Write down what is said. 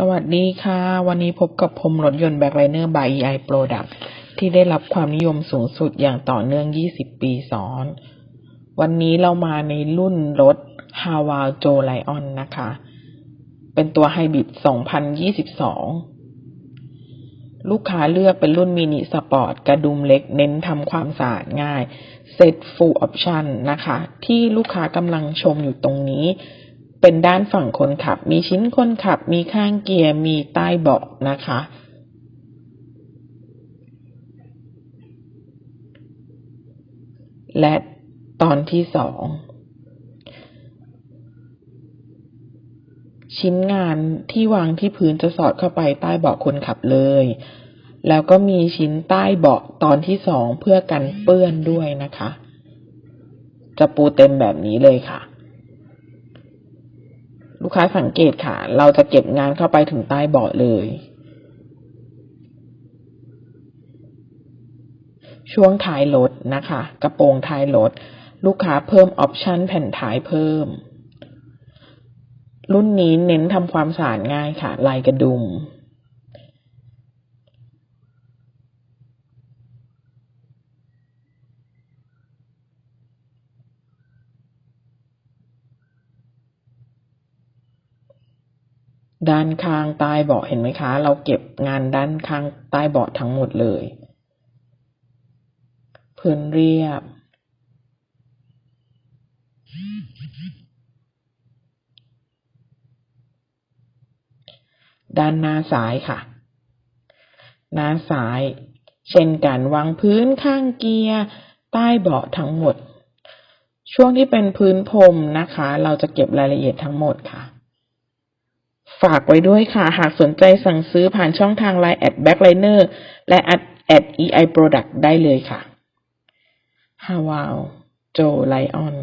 สวัสดีค่ะ วันนี้พบกับผมรถยนต์แบ็คไลเนอร์ by EI Product ที่ได้รับความนิยมสูงสุดอย่างต่อเนื่อง 20 ปีซ้อน วันนี้เรามาในรุ่นรถ h a w a l Joe Lion นะคะ เป็นตัวไฮบริด 2022 ลูกค้าเลือกเป็นรุ่นมินิสปอร์ตกระดุมเล็กเน้นทำความสะอาดง่ายเซ็ต Full Option นะคะ ที่ลูกค้ากำลังชมอยู่ตรงนี้ เป็นด้านฝั่งคนขับ มีชิ้นคนขับ มีข้างเกียร์ มีใต้เบาะนะคะ และตอนที่สอง ชิ้นงานที่วางที่พื้นจะสอดเข้าไปใต้เบาะคนขับเลย แล้วก็มีชิ้นใต้เบาะตอนที่สองเพื่อกันเปื้อนด้วยนะคะ จะปูเต็มแบบนี้เลยค่ะ ลูกค้าสังเกตค่ะ เราจะเก็บงานเข้าไปถึงใต้เบาะเลย ช่วงท้ายรถนะคะ กระโปรงท้ายรถลูกค้าเพิ่มออปชันแผ่นท้ายเพิ่ม รุ่นนี้เน้นทำความสะอาดง่ายค่ะ ลายกระดุม ด้านข้างใต้เบาะเห็นไหมคะ เราเก็บงานด้านข้างใต้เบาะทั้งหมดเลยพื้นเรียบ ด้านหน้าซ้ายค่ะ หน้าซ้าย เช่นกันวางพื้นข้างเกียร์ใต้เบาะทั้งหมด ช่วงที่เป็นพื้นพรมนะคะ เราจะเก็บรายละเอียดทั้งหมดค่ะ ฝากไว้ด้วยค่ะ หากสนใจสั่งซื้อผ่านช่องทาง Line แอด Backliner และแอดแอด EI Product ได้เลยค่ะฮาวาวโจไลออน